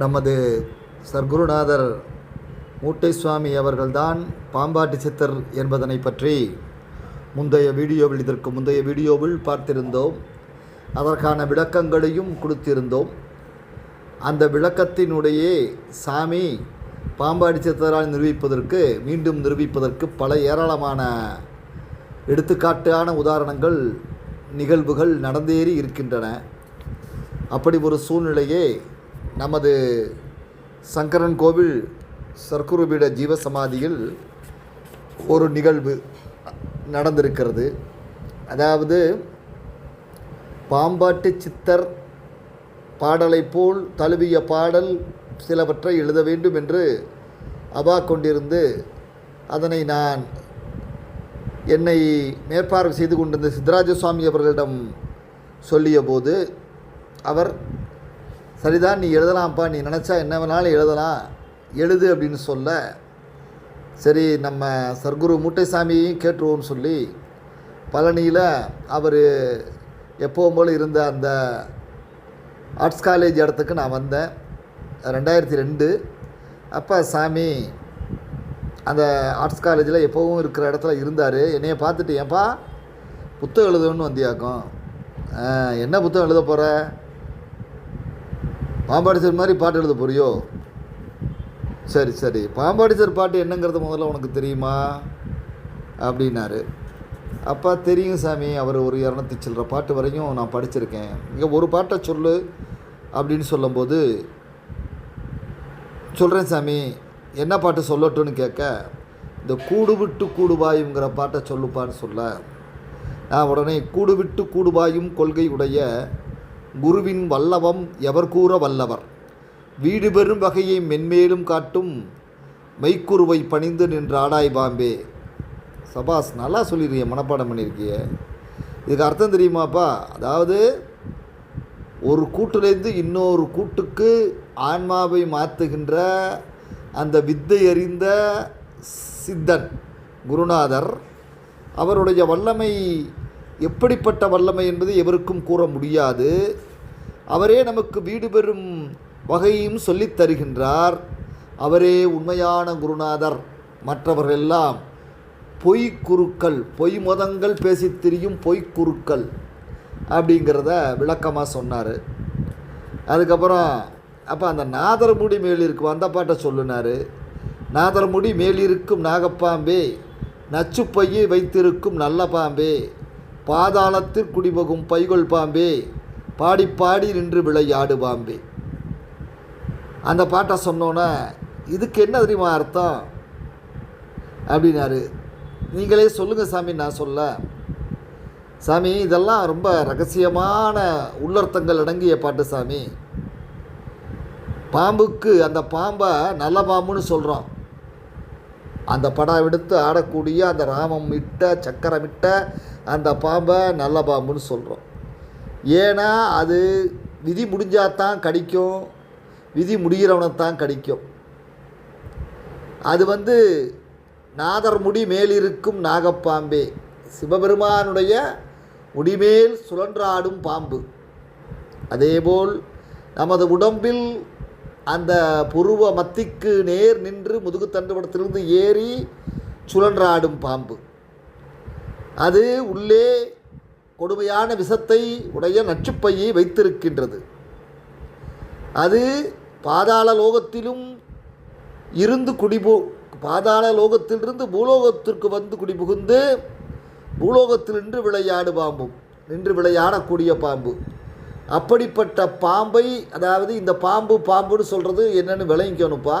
நமது சர்க்குருநாதர் மூட்டை சுவாமி அவர்கள்தான் பாம்பாட்டி சித்தர் என்பதனை பற்றி முந்தைய வீடியோவில் இதற்கு முந்தைய வீடியோவில் பார்த்திருந்தோம். அதற்கான விளக்கங்களையும் கொடுத்திருந்தோம். அந்த விளக்கத்தினுடைய சாமி பாம்பாடி சித்தரால் நிரூபிப்பதற்கு மீண்டும் நிரூபிப்பதற்கு பல ஏராளமான எடுத்துக்காட்டான உதாரணங்கள் நிகழ்வுகள் நடந்தேறி இருக்கின்றன. அப்படி ஒரு சூழ்நிலையை நமது சங்கரன் கோவில் சர்க்குருபீட ஜீவசமாதியில் ஒரு நிகழ்வு நடந்திருக்கிறது. அதாவது பாம்பாட்டு சித்தர் பாடலைப் போல் தழுவிய பாடல் சிலவற்றை எழுத வேண்டும் என்று அவா கொண்டிருந்து அதனை நான் என்னை மேற்பார்வை செய்து கொண்டிருந்த சித்தராஜ சுவாமி அவர்களிடம் சொல்லிய போது அவர் சரிதான் நீ எழுதலாம்ப்பா. நீ நினச்சா என்ன வேணாலும் எழுதலாம். எழுது அப்படின்னு சொல்ல சரி நம்ம சர்க்குரு மூட்டைசாமியையும் கேட்டுருவோம்னு சொல்லி பழனியில் அவர் எப்போவும் போல் இருந்த அந்த ஆர்ட்ஸ் காலேஜ் இடத்துக்கு நான் வந்தேன். ரெண்டாயிரத்தி ரெண்டு. அப்போ சாமி அந்த ஆர்ட்ஸ் காலேஜில் எப்போவும் இருக்கிற இடத்துல இருந்தார். என்னையை பார்த்துட்டு ஏன்ப்பா புத்தகம் எழுதணும்னு வந்தியாக்கும்? என்ன புத்தகம் எழுத போகிற பாம்பாடிச்சர் மாதிரி பாட்டு எழுத போறியோ? சரி சரி. பாம்பாடிச்சர் பாட்டு என்னங்கிறது முதல்ல உனக்கு தெரியுமா? அப்படின்னாரு. அப்பா தெரியும் சாமி. அவர் ஒரு இரநூத்தி சில்லற பாட்டு வரையும் நான் படிச்சிருக்கேன். இங்கே ஒரு பாட்டை சொல்லு அப்படின்னு சொல்லும்போது சொல்கிறேன் சாமி என்ன பாட்டு சொல்லட்டும்னு கேட்க இந்த கூடு விட்டு கூடுவாயுங்கிற பாட்டை சொல்லுப்பான்னு சொல்ல. நான் உடனே கூடு விட்டு கூடுவாயும் கொள்கை உடைய குருவின் வல்லவம் எவர் கூற வல்லவர்? வீடு பெறும் வகையை மென்மேலும் காட்டும் மைக்குருவை பணிந்து நின்ற ஆடாய் பாம்பே. சபாஸ் நல்லா சொல்லியிருக்கிய மனப்பாடம் பண்ணியிருக்கிய இதுக்கு அர்த்தம் தெரியுமாப்பா? அதாவது ஒரு கூட்டுலேருந்து இன்னொரு கூட்டுக்கு ஆன்மாவை மாற்றுகின்ற அந்த வித்தை அறிந்த சித்தன் குருநாதர் அவருடைய வல்லமை எப்படிப்பட்ட வல்லமை என்பது எவருக்கும் கூற முடியாது. அவரே நமக்கு வீடு பெறும் வகையும் சொல்லித் தருகின்றார். அவரே உண்மையான குருநாதர். மற்றவர்கள் எல்லாம் பொய் குருக்கள் பொய் மதங்கள் பேசித் திரியும் பொய்க்குருக்கள் அப்படிங்கிறத விளக்கமாக சொன்னார். அதுக்கப்புறம் அப்போ அந்த நாதர்முடி மேலிருக்கு அந்த பாட்டை சொல்லுனார். நாதர்முடி மேலிருக்கும் நாகப்பாம்பே நச்சுப்பையை வைத்திருக்கும் நல்ல பாம்பே பாதாளத்தில் குடிபோகும் பைகொள் பாம்பே பாடி பாடி நின்று விளையாடு பாம்பே. அந்த பாட்டை சொன்னோன்னே இதுக்கு என்ன தெரியுமா அர்த்தம்? அப்படின்னாரு. நீங்களே சொல்லுங்கள் சாமி நான் சொல்ல. சாமி இதெல்லாம் ரொம்ப ரகசியமான உள்ளர்த்தங்கள் அடங்கிய பாட்டு சாமி. பாம்புக்கு அந்த பாம்பை நல்ல பாம்புன்னு சொல்கிறோம் அந்த படம் எடுத்து ஆடக்கூடிய அந்த ராமம் இட்ட சக்கரமிட்ட அந்த பாம்பை நல்ல பாம்புன்னு சொல்கிறோம் ஏன்னா அது விதி முடிஞ்சாதான் கடிக்கும். விதி முடிகிறவனை தான் கடிக்கும். அது வந்து நாதர் முடி மேலிருக்கும் நாகப்பாம்பே. சிவபெருமானுடைய முடிமேல் சுழன்றாடும் பாம்பு. அதேபோல் நமது உடம்பில் அந்த புருவ மத்திக்கு நேர் நின்று முதுகு தண்டுவடத்திலிருந்து ஏறி சுழன்றாடும் பாம்பு. அது உள்ளே கொடுமையான விஷத்தை உடைய நச்சுப்பையை வைத்திருக்கின்றது. அது பாதாள லோகத்திலும் இருந்து குடிபு பாதாள லோகத்திலிருந்து பூலோகத்திற்கு வந்து குடிபுகுந்து பூலோகத்தில் நின்று விளையாடு பாம்பும் நின்று விளையாடக்கூடிய பாம்பு. அப்படிப்பட்ட பாம்பை அதாவது இந்த பாம்பு பாம்புன்னு சொல்கிறது என்னென்னு விளங்கிக்கணும்ப்பா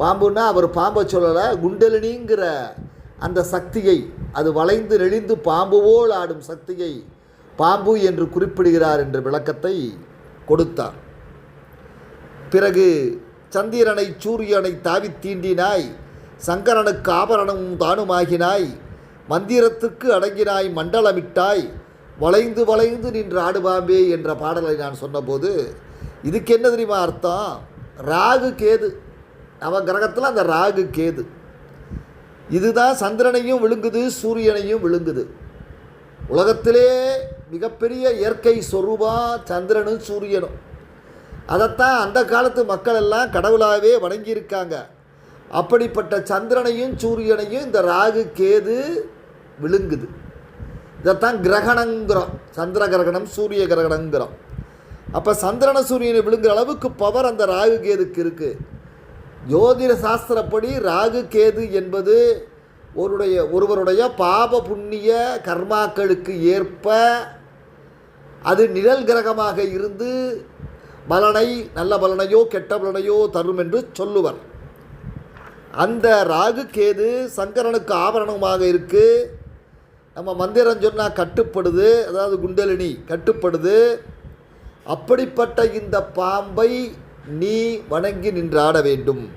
பாம்புன்னா அவர் பாம்பை சொல்லலை குண்டலினிங்கிற அந்த சக்தியை அது வளைந்து நெளிந்து பாம்பு போல் ஆடும் சக்தியை பாம்பு என்று குறிப்பிடுகிறார் என்ற விளக்கத்தை கொடுத்தார். பிறகு சந்திரனை சூரியனை தாவித் தீண்டினாய் சங்கரனுக்கு ஆபரணமும் தானுமாகினாய் மந்திரத்துக்கு அடங்கினாய் மண்டலமிட்டாய் வளைந்து வளைந்து நின்று ஆடுபாம்பே என்ற பாடலை நான் சொன்னபோது இதுக்கு என்ன தெரியுமா அர்த்தம்? ராகு கேது. நவ கிரகத்தில் அந்த ராகு கேது. இதுதான் சந்திரனையும் விழுங்குது சூரியனையும் விழுங்குது. உலகத்திலே மிகப்பெரிய இயற்கை சொரூபா சந்திரனும் சூரியனும். அதைத்தான் அந்த காலத்து மக்கள் எல்லாம் கடவுளாகவே வணங்கியிருக்காங்க. அப்படிப்பட்ட சந்திரனையும் சூரியனையும் இந்த ராகு கேது விழுங்குது. இதைத்தான் கிரகணங்கிறோம். சந்திர கிரகணம் சூரிய கிரகணங்கிறோம். அப்போ சந்திரன சூரியனை விழுங்குற அளவுக்கு பவர் அந்த ராகு கேதுக்கு இருக்குது ஜோதிட சாஸ்திரப்படி ராகு கேது என்பது ஒருடைய ஒருவருடைய பாப புண்ணிய கர்மாக்களுக்கு ஏற்ப அது நிழல் கிரகமாக இருந்து பலனை நல்ல பலனையோ கெட்ட பலனையோ தரும் என்று சொல்லுவர். அந்த ராகு கேது சங்கரனுக்கு ஆபரணமாக இருக்குது நம்ம மந்திரம் சொன்னால் கட்டுப்படுது அதாவது குண்டலினி கட்டுப்படுது. அப்படிப்பட்ட இந்த பாம்பை நீ வணங்கி நின்றாட வேண்டும்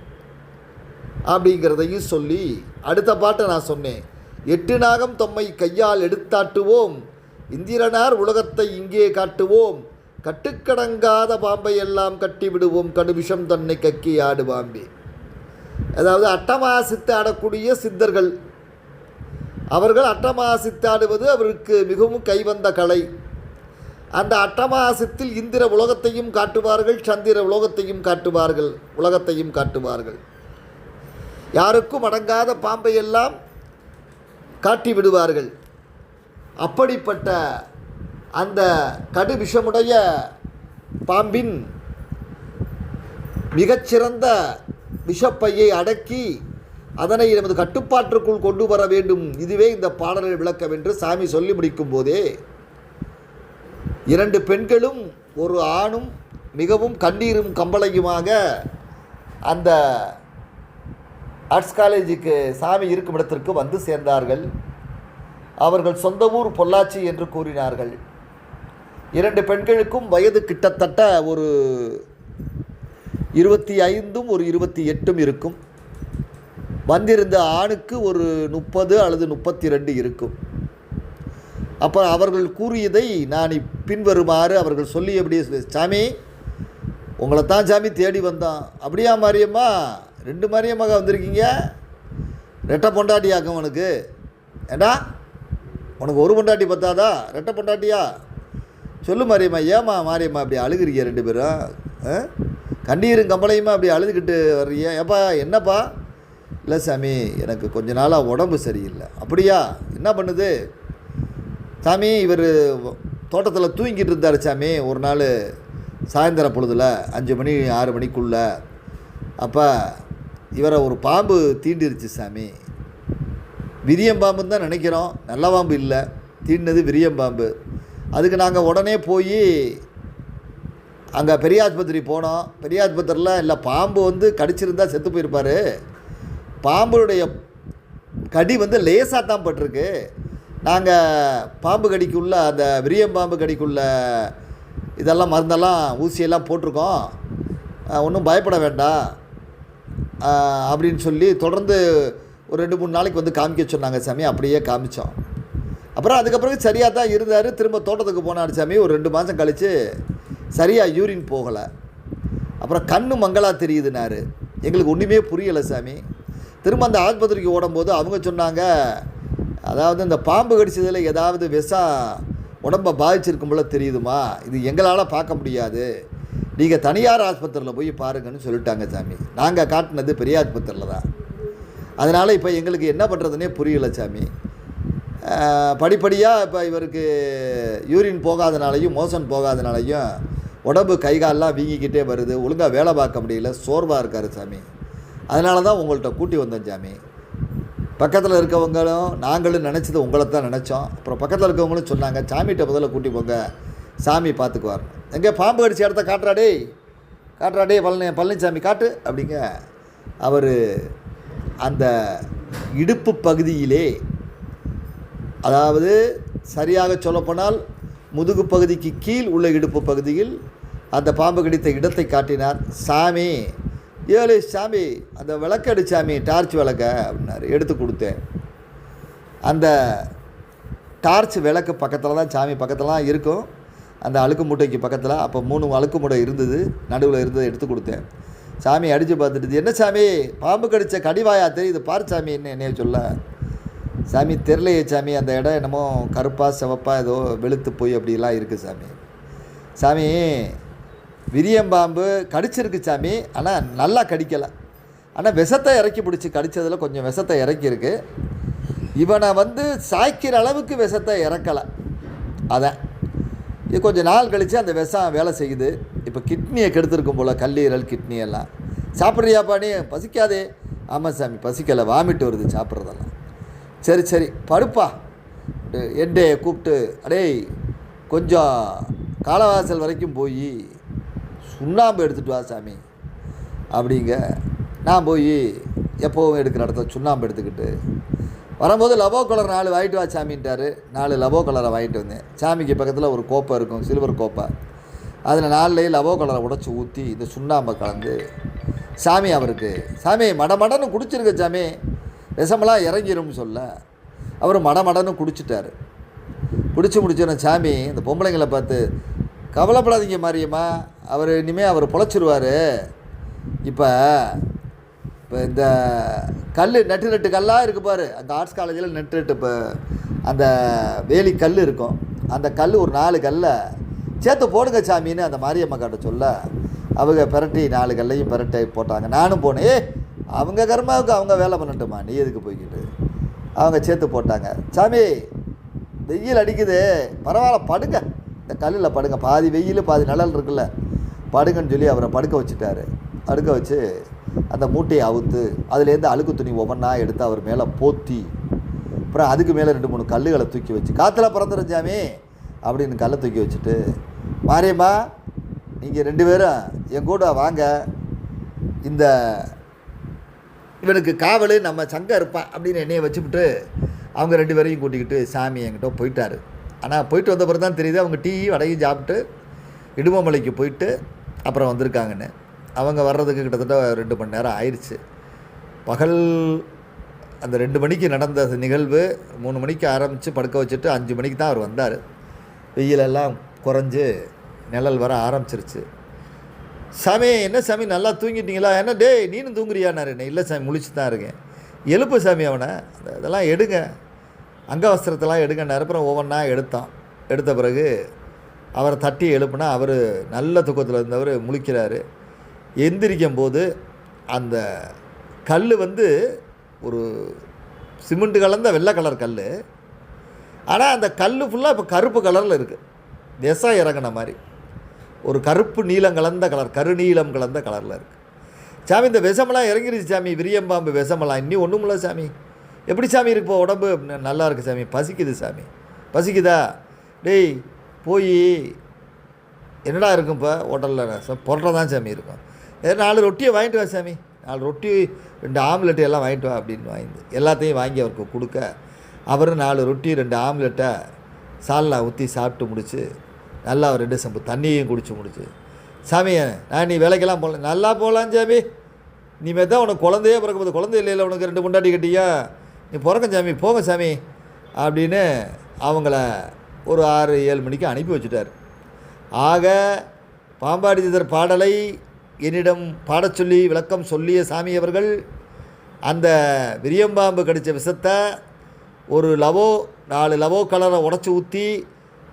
அப்படிங்கிறதையும் சொல்லி அடுத்த பாட்டை நான் சொன்னேன். எட்டு நாகம் தம்மை கையால் எடுத்தாட்டுவோம். இந்திரனார் உலகத்தை இங்கே காட்டுவோம். கட்டுக்கடங்காத பாம்பை எல்லாம் கட்டிவிடுவோம். கடுவிஷம் தன்னை கக்கி ஆடு பாம்பே. அதாவது அட்டமாசித்து ஆடக்கூடிய சித்தர்கள். அவர்கள் அட்டமாசித்து ஆடுவது அவருக்கு மிகவும் கைவந்த கலை. அந்த அட்டமாசத்தில் இந்திர உலகத்தையும் காட்டுவார்கள் சந்திர உலகத்தையும் காட்டுவார்கள் உலகத்தையும் காட்டுவார்கள். யாருக்கும் அடங்காத பாம்பை எல்லாம் காட்டி விடுவார்கள். அப்படிப்பட்ட அந்த கடு விஷமுடைய பாம்பின் மிகச்சிறந்த விஷப்பையை அடக்கி அதனை நமது கட்டுப்பாட்டிற்குள் கொண்டு வர வேண்டும். இதுவே இந்த பாடலில் விளக்கம் என்று சாமி சொல்லி முடிக்கும் போதே இரண்டு பெண்களும் ஒரு ஆணும் மிகவும் கண்ணீரும் கம்பளையுமாக அந்த ஆர்ட்ஸ் காலேஜுக்கு சாமி இருக்கும் இடத்திற்கு வந்து சேர்ந்தார்கள். அவர்கள் சொந்த ஊர் பொள்ளாச்சி என்று கூறினார்கள். இரண்டு பெண்களுக்கும் வயது கிட்டத்தட்ட ஒரு இருபத்தி ஐந்தும் ஒரு இருபத்தி எட்டும் இருக்கும். வந்திருந்த ஆணுக்கு ஒரு முப்பது அல்லது முப்பத்தி ரெண்டு இருக்கும். அப்போ அவர்கள் கூறியதை நான் பின்வருமாறு அவர்கள் சொல்லியபடி சாமி உங்களை தான் சாமி தேடி வந்தான். அப்படியா மாரியம்மா ரெண்டு மாரியம்மாக வந்திருக்கீங்க? ரெட்டை பொண்டாட்டியாக்கும் உனக்கு. ஏண்டா உனக்கு ஒரு பொண்டாட்டி பத்தாதா? ரெட்டை பொண்டாட்டியா? சொல்லு மாரியம்மா ஏம்மா மாரியம்மா அப்படி அழுகுறீங்க ரெண்டு பேரும்? ஆ? கண்ணீரும் கம்பளையுமா அப்படி அழுதுகிட்டு வர்றீங்க? ஏப்பா என்னப்பா? இல்லை சாமி எனக்கு கொஞ்ச நாளாக உடம்பு சரியில்லை. அப்படியா என்ன பண்ணுது? சாமி இவர் தோட்டத்தில் தூங்கிட்டு இருந்தார் சாமி ஒரு நாள் சாயந்தர பொழுதில் அஞ்சு மணி ஆறு மணிக்குள்ள. அப்போ இவரை ஒரு பாம்பு தீண்டிருச்சு சாமி. விரியம்பாம்புன்னு தான் நினைக்கிறோம். நல்ல பாம்பு இல்லை. தீண்டினது விரியம்பாம்பு அதுக்கு நாங்கள் உடனே போய் அங்கே பெரியாஸ்பத்திரி போனோம். பெரியாஸ்பத்திரியில் இல்லை பாம்பு வந்து கடிச்சிருந்தா செத்து போயிருப்பார். பாம்புடைய கடி வந்து லேசாக தான் பட்டிருக்கு. நாங்கள் பாம்பு கடிக்குள்ள அந்த விரியம் பாம்பு கடிக்குள்ள இதெல்லாம் மருந்தெல்லாம் ஊசியெல்லாம் போட்டிருக்கோம். ஒன்றும் பயப்பட வேண்டாம். அப்படின்னு சொல்லி தொடர்ந்து ஒரு ரெண்டு மூணு நாளைக்கு வந்து காமிக்க சொன்னாங்க சாமி. அப்படியே காமிச்சோம். அப்புறம் அதுக்கப்புறம் சரியாக தான் இருந்தார். திரும்ப தோட்டத்துக்கு போனார் சாமி. ஒரு ரெண்டு மாதம் கழித்து சரியாக யூரின் போகலை. அப்புறம் கண்ணு மங்களாக தெரியுதுனாரு எங்களுக்கு ஒன்றுமே புரியலை சாமி. திரும்ப அந்த ஆஸ்பத்திரிக்கு ஓடும்போது அவங்க சொன்னாங்க அதாவது இந்த பாம்பு கடிச்சதில் ஏதாவது விஷா உடம்பை பாதிச்சிருக்கும் போல தெரியுதுமா? இது எங்களால் பார்க்க முடியாது. நீங்கள் தனியார் ஆஸ்பத்திரியில் போய் பாருங்கன்னு சொல்லிட்டாங்க சாமி. நாங்கள் காட்டினது பெரிய ஆஸ்பத்திரியில் தான். அதனால் இப்போ எங்களுக்கு என்ன பண்ணுறதுனே புரியல சாமி. படிப்படியாக இப்போ இவருக்கு யூரின் போகாதனாலையும் மோசன் போகாதனாலையும் உடம்பு கை கால்லாம் வீங்கிக்கிட்டே வருது. ஒழுங்காக வேலை பார்க்க முடியல. சோர்வாக இருக்கார் சாமி. அதனால தான் உங்கள்கிட்ட கூட்டி வந்தேன் சாமி. பக்கத்தில் இருக்கவங்களும் நாங்களும் நினச்சது உங்களை தான் நினச்சோம். அப்புறம் பக்கத்தில் இருக்கவங்களும் சொன்னாங்க சாமிகிட்ட முதல்ல கூட்டி போங்க சாமி பார்த்துக்குவார். எங்கே பாம்பு கடிச்ச இடத்த காட்டுறாடே காட்டுறாடே பழனி பழனிசாமி காட்டு அப்படிங்க. அவர் அந்த இடுப்பு பகுதியிலே அதாவது சரியாக சொல்லப்போனால் முதுகு பகுதிக்கு கீழ் உள்ள இடுப்பு பகுதியில் அந்த பாம்பு கடித்த இடத்தை காட்டினார் சாமி. ஏழு சாமி அந்த விளக்கடு சாமி டார்ச் விளக்க அப்படின்னாரு. எடுத்து கொடுத்தேன். அந்த டார்ச் விளக்கு பக்கத்தில் தான் சாமி பக்கத்தில் இருக்கும். அந்த அழுக்கு மூட்டைக்கு பக்கத்தில் அப்போ மூணு அழுக்கு மூட்டை இருந்தது. நடுவில் இருந்ததை எடுத்து கொடுத்தேன். சாமி அடித்து பார்த்துட்டு என்ன சாமி? பாம்பு கடித்த கடிவாயா? தெரியுது. பாரு சாமி என்ன என்னைய சொல்ல? சாமி தெரிலையே சாமி. அந்த இடம் என்னமோ கருப்பாக சிவப்பாக ஏதோ வெளுத்து போய் அப்படிலாம் இருக்குது சாமி. சாமி விரியம்பாம்பு கடிச்சிருக்கு சாமி. ஆனால் நல்லா கடிக்கலை. ஆனால் விஷத்தை இறக்கி பிடிச்சி கடித்ததில் கொஞ்சம் விஷத்தை இறக்கியிருக்கு. இவனை வந்து சாய்க்கிற அளவுக்கு விஷத்தை இறக்கலை. அதான் இது கொஞ்சம் நாள் கழித்து அந்த விஷம் வேலை செய்யுது. இப்போ கிட்னியை கெடுத்துருக்கும் போல் கல்லீரல் கிட்னி எல்லாம். சாப்பிட்றியாப்பா நீ பசிக்காதே. ஆமாம் சாமி பசிக்கலை. வாமிட்டு வருது சாப்பிட்றதெல்லாம். சரி சரி. படுப்பா. என்டே கூப்பிட்டு அடேய் கொஞ்சம் காலவாசல் வரைக்கும் போய் சுண்ணாம்பு எடுத்துகிட்டு வா சாமி. அப்படிங்க. நான் போய் எப்போவும் எடுக்கிற இடத்துல சுண்ணாம்பு எடுத்துக்கிட்டு வரும்போது லவோ கலர் நாலு வாங்கிட்டு வா சாமின்ட்டாரு. நாலு லவோ கலரை வாங்கிட்டு வந்தேன். சாமிக்கு பக்கத்தில் ஒரு கோப்பை இருக்கும் சில்வர் கோப்பை. அதில் நாலுலேயும் லவோ கலரை உடச்சி ஊற்றி இந்த சுண்ணாம்பை கலந்து சாமி அவருக்கு சாமி மடமடன்னு குடிச்சிருக்க சாமி. விஷமெல்லாம் இறங்கிரும்னு சொல்ல. அவர் மடமடன்னு குடிச்சிட்டாரு. குடிச்சு முடிச்சோன்னே சாமி இந்த பொம்பளைங்களை பார்த்து கவலைப்படாதீங்க மாரியம்மா. அவர் இனிமேல் அவர் பொழைச்சிருவார். இப்போ இப்போ இந்த கல் நெட்டு நெட்டு கல்லாக இருக்குது பாரு. அந்த ஆர்ட்ஸ் காலேஜில் நெட்டு நெட்டு இப்போ அந்த வேலி கல் இருக்கும். அந்த கல் ஒரு நாலு கல்லை சேர்த்து போடுங்க சாமின்னு அந்த மாரியம்மா கிட்ட சொல்ல அவங்க பிரட்டி நாலு கல்லையும் பிரட்டி போட்டாங்க. நானும் போனேன் ஏ அவங்க கர்மாவுக்கு அவங்க வேலை பண்ணட்டுமா நீ எதுக்கு போய்க்கிட்டு? அவங்க சேர்த்து போட்டாங்க. சாமி வெயில் அடிக்குது. பரவாயில்ல படுங்க. இந்த கல்லில் படுங்க. பாதி வெயில் பாதி நிழல் இருக்குல்ல. படுங்கன்னு சொல்லி அவரை படுக்க வச்சுட்டாரு. படுக்க வச்சு அந்த மூட்டையை அவுத்து அதுலேருந்து அழுக்கு துணி ஒவ்வொன்றா எடுத்து அவர் மேலே போத்தி அப்புறம் அதுக்கு மேலே ரெண்டு மூணு கல்லுகளை தூக்கி வச்சு காற்றுல பிறந்துரும் சாமி அப்படின்னு கல்லை தூக்கி வச்சுட்டு மாரியம்மா நீங்கள் ரெண்டு பேரும் என் கூட வாங்க. இந்த இவனுக்கு காவல் நம்ம சங்கம் இருப்பான் அப்படின்னு என்னைய வச்சுவிட்டு அவங்க ரெண்டு பேரையும் கூட்டிக்கிட்டு சாமி என்கிட்ட போயிட்டார். ஆனால் போயிட்டு வந்த பிறகு தான் தெரியுது அவங்க டீ வடையும் சாப்பிட்டு இடுமமலைக்கு போயிட்டு அப்புறம் வந்திருக்காங்கன்னு. அவங்க வர்றதுக்கு கிட்டத்தட்ட ரெண்டு மணி நேரம் ஆயிடுச்சு பகல் அந்த ரெண்டு மணிக்கு நடந்த நிகழ்வு மூணு மணிக்கு ஆரம்பித்து படுக்க வச்சுட்டு அஞ்சு மணிக்கு தான் அவர் வந்தார். வெயிலெல்லாம் குறைஞ்சு நிழல் வர ஆரம்பிச்சிருச்சு. சாமி என்ன சாமி நல்லா தூங்கிட்டீங்களா? என்ன டேய் நீனும் தூங்குறியானாரு என்ன இல்லை சாமி முழிச்சு தான் இருக்கேன். எழுப்பு சாமி அவனை. அந்த இதெல்லாம் எடுங்க அங்கவஸ்திரத்தெல்லாம் எடுங்கன்னாரு. அப்புறம் ஒவ்வொன்றா எடுத்தான். எடுத்த பிறகு அவரை தட்டி எழுப்புனா அவர் நல்ல தூக்கத்தில் இருந்தவர் முழிக்கிறாரு. எந்திரிக்கும் போது அந்த கல் வந்து ஒரு சிமெண்ட் கலந்த வெள்ளை கலர் கல் ஆனால் அந்த கல் ஃபுல்லாக இப்போ கருப்பு கலரில் இருக்குது விஷம் இறங்கின மாதிரி. ஒரு கருப்பு நீலம் கலந்த கலர் கருநீலம் கலந்த கலரில் இருக்குது சாமி இந்த விஷமெல்லாம் இறங்கிருச்சு சாமி. விரியம்பாம்பு விஷமெல்லாம். இன்னும் ஒன்றும் இல்லை சாமி. எப்படி சாமி இருக்கு? இப்போ உடம்பு நல்லா இருக்குது சாமி. பசிக்குது சாமி. பசிக்குதா? டேய் போய் என்னடா இருக்கும் இப்போ ஹோட்டலில்? பொருளை தான் சாமி இருக்கும். ஏ நாலு ரொட்டியை வாங்கிட்டு வா சாமி. நாலு ரொட்டி ரெண்டு ஆம்லெட்டு எல்லாம் வாங்கிட்டு வா அப்படின்னு வாங்கி எல்லாத்தையும் வாங்கி அவருக்கு கொடுக்க. அவரும் நாலு ரொட்டி ரெண்டு ஆம்லெட்டை சால்னா ஊற்றி சாப்பிட்டு முடிச்சு நல்லா ரெண்டு சம்பு தண்ணியும் குடிச்சு முடிச்சு. சாமி நான் நீ வேலைக்கெல்லாம் போகல. நல்லா போகலாம் சாமி. நீ தான் உனக்கு குழந்தையே பிறக்க போது குழந்தை இல்லையில உனக்கு ரெண்டு முண்டாட்டி கட்டியா? நீ பிறக்க சாமி போங்க சாமி அப்படின்னு அவங்கள ஒரு ஆறு ஏழு மணிக்கு அனுப்பி வச்சுட்டார். ஆக பாம்பாடி சிதர் பாடலை என்னிடம் பாடச் சொல்லி விளக்கம் சொல்லிய சாமி அவர்கள் அந்த விரியம்பாம்பு கடித்த விஷத்தை ஒரு லவோ நாலு லவோ கலரை உடச்சி ஊற்றி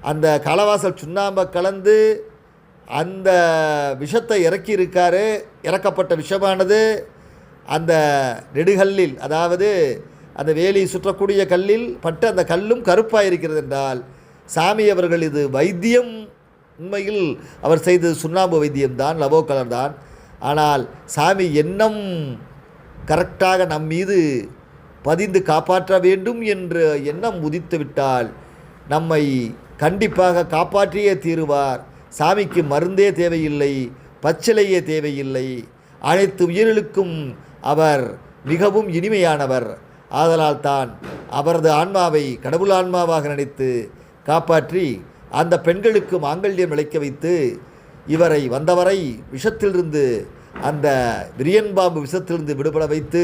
அந்த கலவாசல் சுண்ணாம்பை கலந்து அந்த விஷத்தை இறக்கியிருக்காரு. இறக்கப்பட்ட விஷமானது அந்த நெடுகல்லில் அதாவது அந்த வேலி சுற்றக்கூடிய கல்லில் பட்டு அந்த கல்லும் கருப்பாக இருக்கிறது என்றால் சாமி அவர்கள் இது வைத்தியம். உண்மையில் அவர் செய்தது சுண்ணாம்பு வைத்தியம்தான் லவோ கலர் தான். ஆனால் சாமி எண்ணம் கரெக்டாக நம் மீது பதிந்து காப்பாற்ற வேண்டும் என்ற எண்ணம் உதித்துவிட்டால் நம்மை கண்டிப்பாக காப்பாற்றியே தீருவார். சாமிக்கு மருந்தே தேவையில்லை பச்சிலையே தேவையில்லை. அனைத்து உயிர்களுக்கும் அவர் மிகவும் இனிமையானவர். ஆதலால் தான் அவரது ஆன்மாவை கடவுள் ஆன்மாவாக நினைத்து காப்பாற்றி அந்த பெண்களுக்கு மாங்கல்யம் விளைக்க வைத்து இவரை வந்தவரை விஷத்திலிருந்து அந்த விரியன் பாம்பு விஷத்திலிருந்து விடுபட வைத்து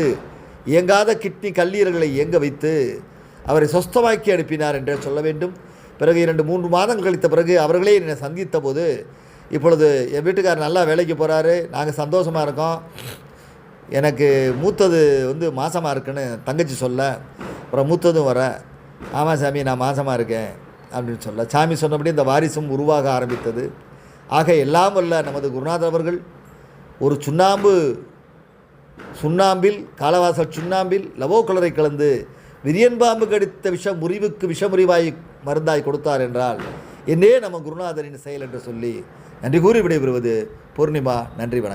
இயங்காத கிட்னி கல்லீரல்களை இயங்க வைத்து அவரை சொஸ்தமாக்கி அனுப்பினார் என்றே சொல்ல வேண்டும். பிறகு இரண்டு மூன்று மாதம் கழித்த பிறகு அவர்களே என்னை சந்தித்த போது இப்பொழுது என் வீட்டுக்கார் நல்லா வேலைக்கு போகிறாரு நாங்கள் சந்தோஷமாக இருக்கோம். எனக்கு மூத்தது வந்து மாசமாக இருக்குன்னு தங்கச்சி சொல்ல அப்புறம் மூத்ததும் வர ஆமாம் சாமி நான் மாசமாக இருக்கேன். அப்படின்னு சொல்ல சாமி சொன்னபடி இந்த வாரிசும் உருவாக ஆரம்பித்தது. ஆக எல்லாம் வல்ல நமது குருநாதர் அவர்கள் ஒரு சுண்ணாம்பு சுண்ணாம்பில் காலவாசல் சுண்ணாம்பில் லவோ கலரை கலந்து விரியன் பாம்பு கடித்த விஷ முறிவுக்கு விஷமுறிவாய் மருந்தாய் கொடுத்தார் என்றால் என்னே நம்ம குருநாதரின் செயல் என்று சொல்லி நன்றி கூறி விடைபெறுவது. பூர்ணிமா நன்றி வணக்கம்.